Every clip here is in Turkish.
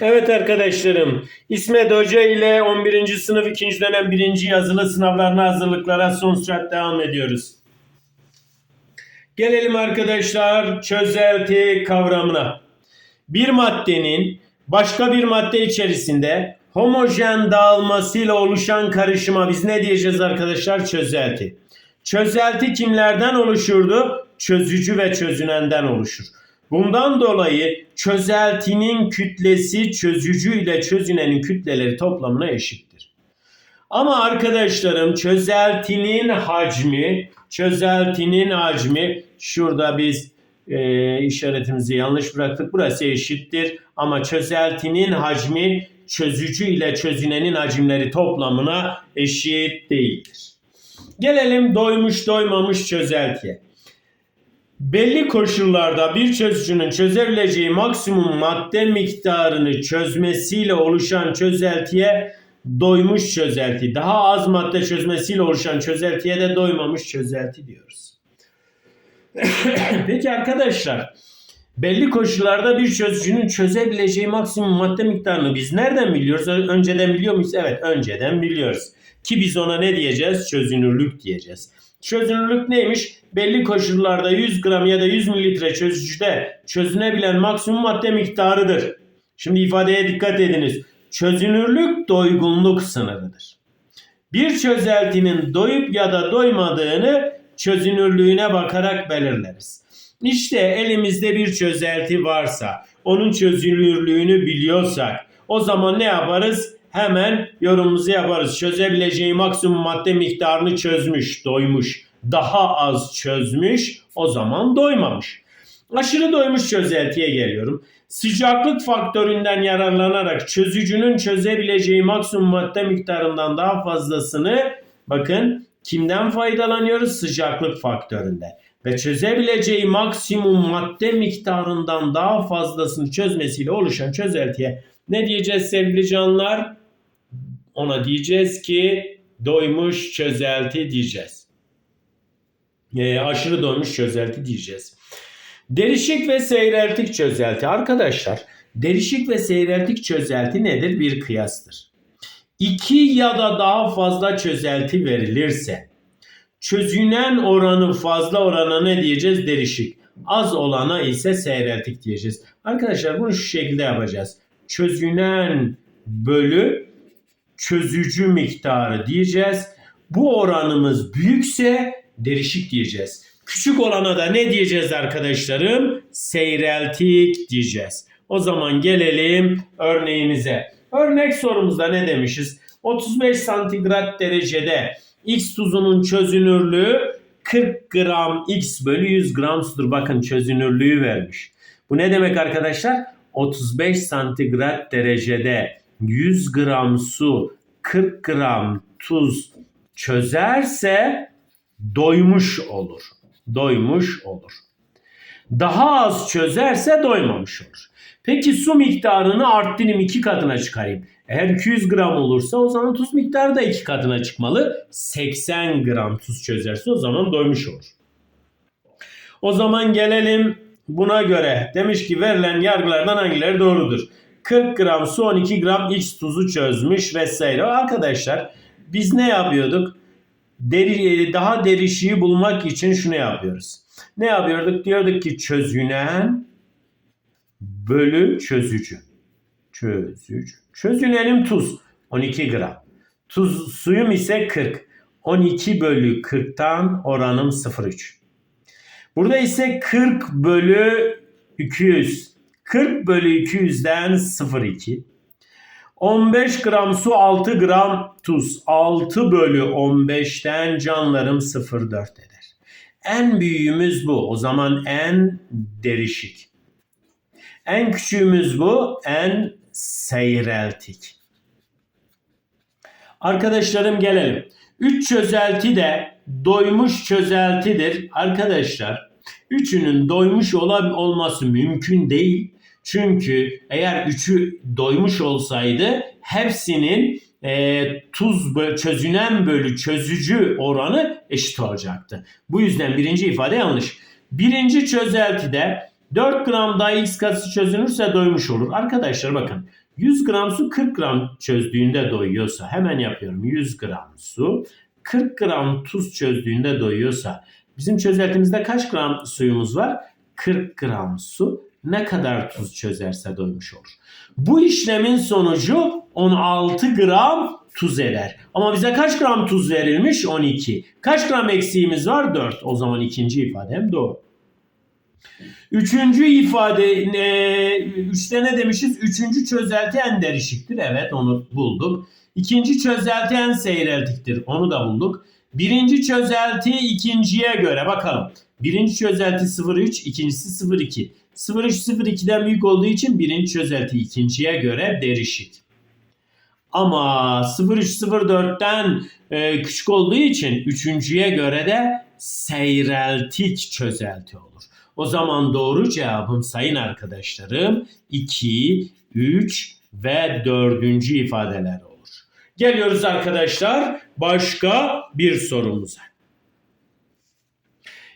Evet arkadaşlarım, İsmet Hoca ile 11. sınıf 2. dönem 1. yazılı sınavlarına hazırlıklara son sürat devam ediyoruz. Gelelim arkadaşlar çözelti kavramına. Bir maddenin başka bir madde içerisinde homojen dağılmasıyla oluşan karışıma biz ne diyeceğiz arkadaşlar? Çözelti. Çözelti kimlerden oluşurdu? Çözücü ve çözünenden oluşur. Bundan dolayı çözeltinin kütlesi çözücü ile çözünenin kütleleri toplamına eşittir. Ama arkadaşlarım çözeltinin hacmi, çözeltinin hacmi şurada biz e, işaretimizi yanlış bıraktık. Burası eşittir ama çözeltinin hacmi çözücü ile çözünenin hacimleri toplamına eşit değildir. Gelelim doymuş doymamış çözeltiye. Belli koşullarda bir çözücünün çözebileceği maksimum madde miktarını çözmesiyle oluşan çözeltiye doymuş çözelti. Daha az madde çözmesiyle oluşan çözeltiye de doymamış çözelti diyoruz. Peki arkadaşlar belli koşullarda bir çözücünün çözebileceği maksimum madde miktarını biz nereden biliyoruz? Önceden biliyor muyuz? Evet önceden biliyoruz. Ki biz ona ne diyeceğiz? Çözünürlük diyeceğiz. Çözünürlük neymiş? Belli koşullarda 100 gram ya da 100 mililitre çözücüde çözünebilen maksimum madde miktarıdır. Şimdi ifadeye dikkat ediniz. Çözünürlük doygunluk sınırıdır. Bir çözeltinin doyup ya da doymadığını çözünürlüğüne bakarak belirleriz. İşte elimizde bir çözelti varsa, onun çözünürlüğünü biliyorsak o zaman ne yaparız? Hemen yorumumuzu yaparız. Çözebileceği maksimum madde miktarını çözmüş, doymuş. Daha az çözmüş, o zaman doymamış. Aşırı doymuş çözeltiye geliyorum. Sıcaklık faktöründen yararlanarak çözücünün çözebileceği maksimum madde miktarından daha fazlasını bakın kimden faydalanıyoruz? Sıcaklık faktöründen. Ve çözebileceği maksimum madde miktarından daha fazlasını çözmesiyle oluşan çözeltiye ne diyeceğiz sevgili canlar? Ona diyeceğiz ki doymuş çözelti diyeceğiz. E, aşırı doymuş çözelti diyeceğiz. Derişik ve seyreltik çözelti. Arkadaşlar derişik ve seyreltik çözelti nedir? Bir kıyastır. İki ya da daha fazla çözelti verilirse çözünen oranı fazla orana ne diyeceğiz? Derişik. Az olana ise seyreltik diyeceğiz. Arkadaşlar bunu şu şekilde yapacağız. Çözünen bölü çözücü miktarı diyeceğiz. Bu oranımız büyükse derişik diyeceğiz. Küçük olana da ne diyeceğiz arkadaşlarım? Seyreltik diyeceğiz. O zaman gelelim örneğimize. Örnek sorumuzda ne demişiz? 35 santigrat derecede X tuzunun çözünürlüğü 40 gram X bölü 100 gram sudur. Bakın çözünürlüğü vermiş. Bu ne demek arkadaşlar? 35 santigrat derecede 100 gram su 40 gram tuz çözerse doymuş olur. Doymuş olur. Daha az çözerse doymamış olur. Peki su miktarını arttırayım iki katına çıkarayım. Eğer 200 gram olursa o zaman tuz miktarı da iki katına çıkmalı. 80 gram tuz çözerse o zaman doymuş olur. O zaman gelelim buna göre. Demiş ki verilen yargılardan hangileri doğrudur? 40 gram su 12 gram X tuzu çözmüş vesaire. Arkadaşlar biz ne yapıyorduk? Deri, daha derişiği bulmak için şunu yapıyoruz. Ne yapıyorduk? Diyorduk ki çözünen bölü çözücü. Çözücü. Çözünenim tuz 12 gram. Tuz suyum ise 40. 12 bölü 40'tan oranım 0,3. Burada ise 40 bölü 200. 40 bölü 200'den 0,2. 15 gram su 6 gram tuz. 6 bölü 15'ten canlarım 0,4 eder. En büyüğümüz bu. O zaman en derişik. En küçüğümüz bu. En seyreltik. Arkadaşlarım gelelim. 3 çözelti de doymuş çözeltidir. Arkadaşlar üçünün doymuş olan olması mümkün değil. Çünkü eğer üçü doymuş olsaydı hepsinin e, tuz çözünen bölü çözücü oranı eşit olacaktı. Bu yüzden birinci ifade yanlış. Birinci çözeltide 4 gram daha X katı çözünürse doymuş olur. Arkadaşlar bakın 100 gram su 40 gram çözdüğünde doyuyorsa hemen yapıyorum 100 gram su 40 gram tuz çözdüğünde doyuyorsa bizim çözeltimizde kaç gram suyumuz var? 40 gram su ne kadar tuz çözerse doymuş olur. Bu işlemin sonucu 16 gram tuz eder. Ama bize kaç gram tuz verilmiş? 12. Kaç gram eksiğimiz var? 4. O zaman ikinci ifadem doğru. Üçüncü ifade, e, üçte ne demişiz? Üçüncü çözelti en derişiktir. Evet onu bulduk. İkinci çözelti en seyreltiktir. Onu da bulduk. Birinci çözelti ikinciye göre bakalım. Birinci çözelti 0,3, ikincisi 0,2. 0,3 0,2'den büyük olduğu için birinci çözelti ikinciye göre derişik. Ama 0,3 0,4'ten e, küçük olduğu için üçüncüye göre de seyreltik çözelti olur. O zaman doğru cevabım sayın arkadaşlarım 2, 3 ve 4. ifadeler olur. Geliyoruz arkadaşlar başka bir sorumuza.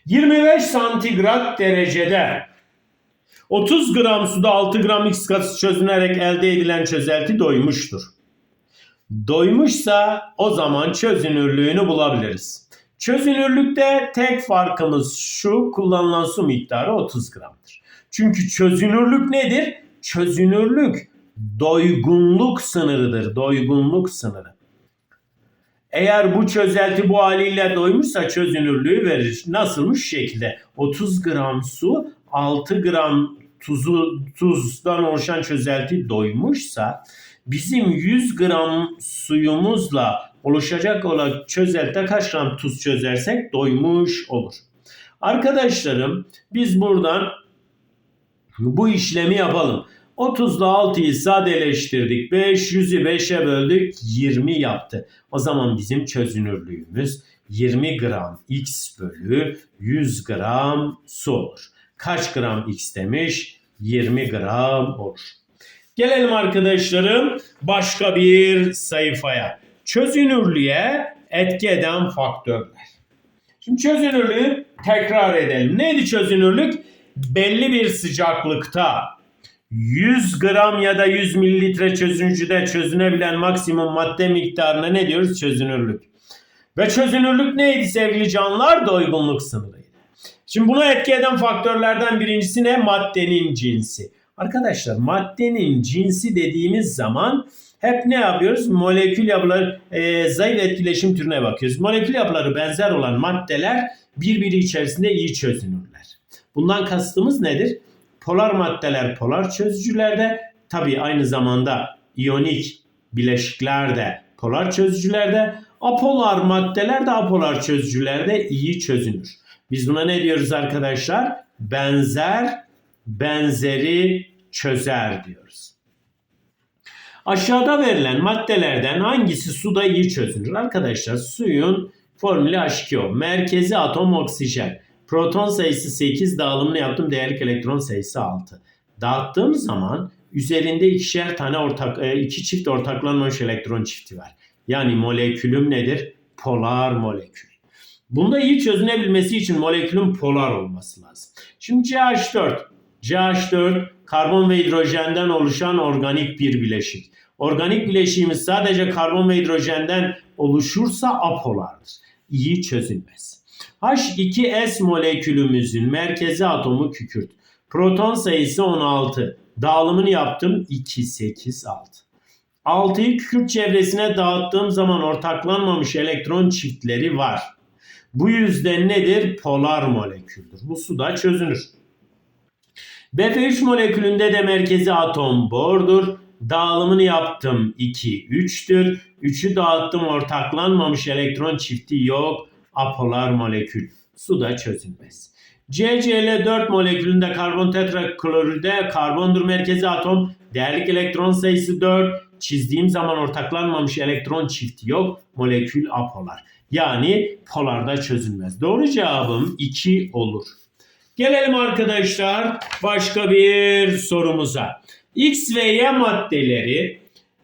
25 santigrat derecede 30 gram suda 6 gram X katı çözünerek elde edilen çözelti doymuştur. Doymuşsa o zaman çözünürlüğünü bulabiliriz. Çözünürlükte tek farkımız şu kullanılan su miktarı 30 gramdır. Çünkü çözünürlük nedir? Çözünürlük doygunluk sınırıdır. Doygunluk sınırı. Eğer bu çözelti bu haliyle doymuşsa çözünürlüğü verir. Nasılmış? Şekilde 30 gram su 6 gram tuzu, tuzdan oluşan çözelti doymuşsa bizim 100 gram suyumuzla oluşacak olan çözelti kaç gram tuz çözersek doymuş olur. Arkadaşlarım biz buradan bu işlemi yapalım. 30 ile 6'yı sadeleştirdik. 5, 100'ü 5'e böldük. 20 yaptı. O zaman bizim çözünürlüğümüz 20 gram x bölü 100 gram su olur. Kaç gram x demiş? 20 gram olur. Gelelim arkadaşlarım başka bir sayfaya. Çözünürlüğe etki eden faktörler. Şimdi çözünürlüğü tekrar edelim. Neydi çözünürlük? Belli bir sıcaklıkta 100 gram ya da 100 mililitre çözüncüde çözünebilen maksimum madde miktarına ne diyoruz? Çözünürlük. Ve çözünürlük neydi sevgili canlar? Doygunluk sınırıydı. Şimdi buna etki eden faktörlerden birincisi ne? Maddenin cinsi. Arkadaşlar maddenin cinsi dediğimiz zaman hep ne yapıyoruz? Molekül yapıları, e, zayıf etkileşim türüne bakıyoruz. Molekül yapıları benzer olan maddeler birbiri içerisinde iyi çözünürler. Bundan kastımız nedir? Polar maddeler polar çözücülerde, tabii aynı zamanda iyonik bileşikler de polar çözücülerde, apolar maddeler de apolar çözücülerde iyi çözünür. Biz buna ne diyoruz arkadaşlar? Benzer, benzeri çözer diyoruz. Aşağıda verilen maddelerden hangisi suda iyi çözünür? Arkadaşlar suyun formülü H2O. Merkezi atom oksijen. Proton sayısı 8 dağılımını yaptım. Değerlik elektron sayısı 6. Dağıttığım zaman üzerinde ikişer tane ortak, e, iki çift ortaklanmamış elektron çifti var. Yani molekülüm nedir? Polar molekül. Bunda iyi çözünebilmesi için molekülün polar olması lazım. Şimdi CH4. CH4 karbon ve hidrojenden oluşan organik bir bileşik. Organik bileşiğimiz sadece karbon ve hidrojenden oluşursa apolardır. İyi çözülmez. H2S molekülümüzün merkezi atomu kükürt. Proton sayısı 16. Dağılımını yaptım 2, 8, 6. 6'yı kükürt çevresine dağıttığım zaman ortaklanmamış elektron çiftleri var. Bu yüzden nedir? Polar moleküldür. Bu suda çözünür. BF3 molekülünde de merkezi atom bordur. Dağılımını yaptım 2, 3'tür. 3'ü dağıttım ortaklanmamış elektron çifti yok. Apolar molekül. Suda çözülmez. CCl4 molekülünde karbon tetraklorürde karbondur merkezi atom. Değerlik elektron sayısı 4. Çizdiğim zaman ortaklanmamış elektron çifti yok. Molekül apolar. Yani polarda çözülmez. Doğru cevabım 2 olur. Gelelim arkadaşlar başka bir sorumuza. X ve Y maddeleri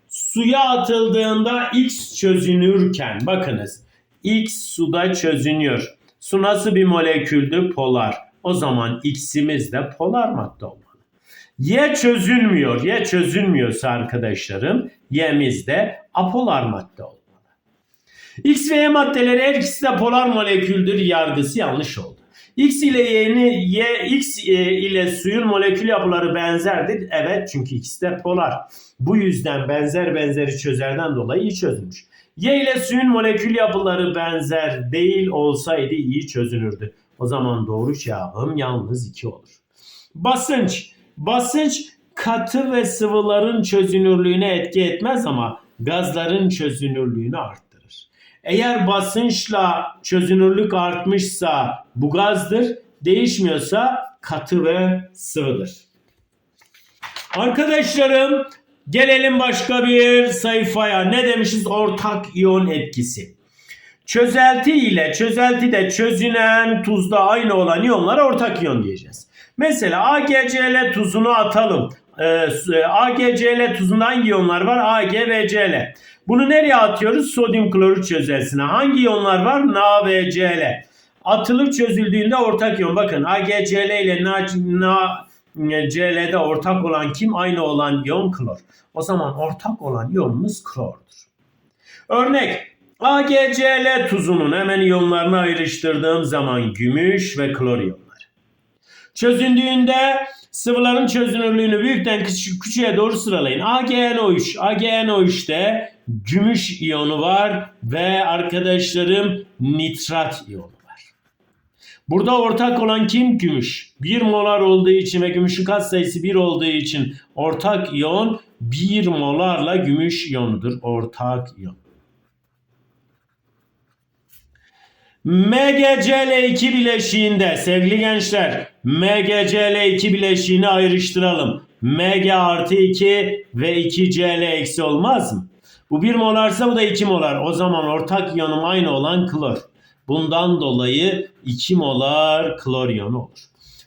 suya atıldığında X çözünürken bakınız X suda çözünüyor. Su nasıl bir moleküldü? Polar. o zaman X'imiz de polar madde olmalı. Y çözünmüyor. Y çözünmüyorsa arkadaşlarım Y'miz de apolar madde olmalı. X ve Y maddeleri her ikisi de polar moleküldür yargısı yanlış oldu. X ile Y'ni Y X e, ile suyun molekül yapıları benzerdir. Evet çünkü ikisi de polar. Bu yüzden benzer benzeri çözerden dolayı iyi çözülmüş. Y ile suyun molekül yapıları benzer değil olsaydı iyi çözünürdü. O zaman doğru cevabım yalnız 2 olur. Basınç. Basınç katı ve sıvıların çözünürlüğüne etki etmez ama gazların çözünürlüğünü arttırır. Eğer basınçla çözünürlük artmışsa bu gazdır, değişmiyorsa katı ve sıvıdır. Arkadaşlarım gelelim başka bir sayfaya. Ne demişiz? Ortak iyon etkisi. Çözelti ile çözeltide çözünen tuzda aynı olan iyonlara ortak iyon diyeceğiz. Mesela AgCl tuzunu atalım. Ee, AgCl tuzunda hangi iyonlar var? Ag ve Cl. Bunu nereye atıyoruz? Sodyum klorür çözeltisine. Hangi iyonlar var? Na ve Cl. Atılıp çözüldüğünde ortak iyon. Bakın AgCl ile Na, Na Cl'de ortak olan kim? Aynı olan iyon klor. O zaman ortak olan iyonumuz klordur. Örnek AgCl tuzunun hemen iyonlarını ayrıştırdığım zaman gümüş ve klor iyonlar. Çözündüğünde sıvıların çözünürlüğünü büyükten küçüğe doğru sıralayın. AgNO3, AgNO3'te gümüş iyonu var ve arkadaşlarım nitrat iyonu var. Burada ortak olan kim? Gümüş. 1 molar olduğu için ve gümüşün katsayısı 1 olduğu için ortak iyon 1 molarla gümüş iyonudur. Ortak iyon. MgCl2 bileşiğinde sevgili gençler MgCl2 bileşiğini ayrıştıralım. Mg artı 2 ve 2Cl eksi olmaz mı? Bu 1 molarsa bu da 2 molar. O zaman ortak iyonum aynı olan klor. Bundan dolayı 2 molar klor iyonu olur.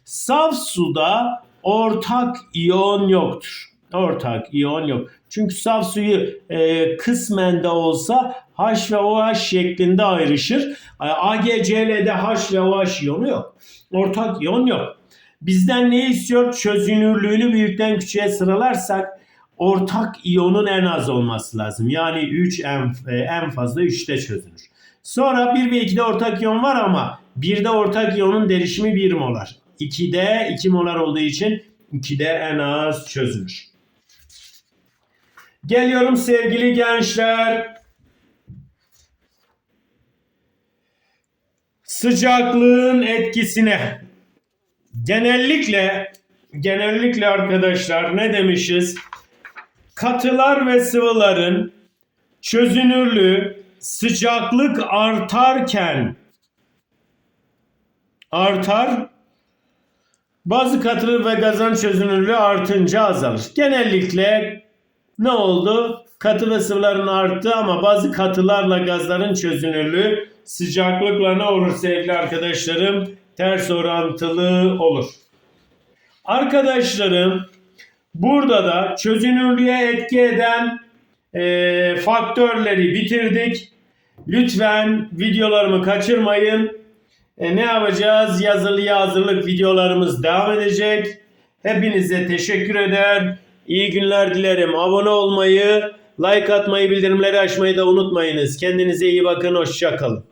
Saf suda ortak iyon yoktur. Ortak iyon yok. Çünkü saf suyu e, kısmen de olsa H ve OH şeklinde ayrışır. AgCl'de H ve OH iyonu yok. Ortak iyon yok. Bizden ne istiyor? Çözünürlüğünü büyükten küçüğe sıralarsak ortak iyonun en az olması lazım. Yani 3 en, en fazla 3'te çözünür. Sonra 1 ve 2'de ortak iyon var ama 1'de ortak iyonun derişimi 1 molar. 2'de 2 molar olduğu için 2'de en az çözünür. Geliyorum sevgili gençler. Sıcaklığın etkisine. Genellikle genellikle arkadaşlar ne demişiz? Katılar ve sıvıların çözünürlüğü sıcaklık artarken artar. Bazı katı ve gazın çözünürlüğü artınca azalır. Genellikle ne oldu? Katı ve sıvıların arttı ama bazı katılarla gazların çözünürlüğü sıcaklıkla ne olur sevgili arkadaşlarım? Ters orantılı olur. Arkadaşlarım burada da çözünürlüğe etki eden e, faktörleri bitirdik. Lütfen videolarımı kaçırmayın. E, ne yapacağız? Yazılıya hazırlık videolarımız devam edecek. Hepinize teşekkür eder. İyi günler dilerim. Abone olmayı, like atmayı, bildirimleri açmayı da unutmayınız. Kendinize iyi bakın. Hoşçakalın.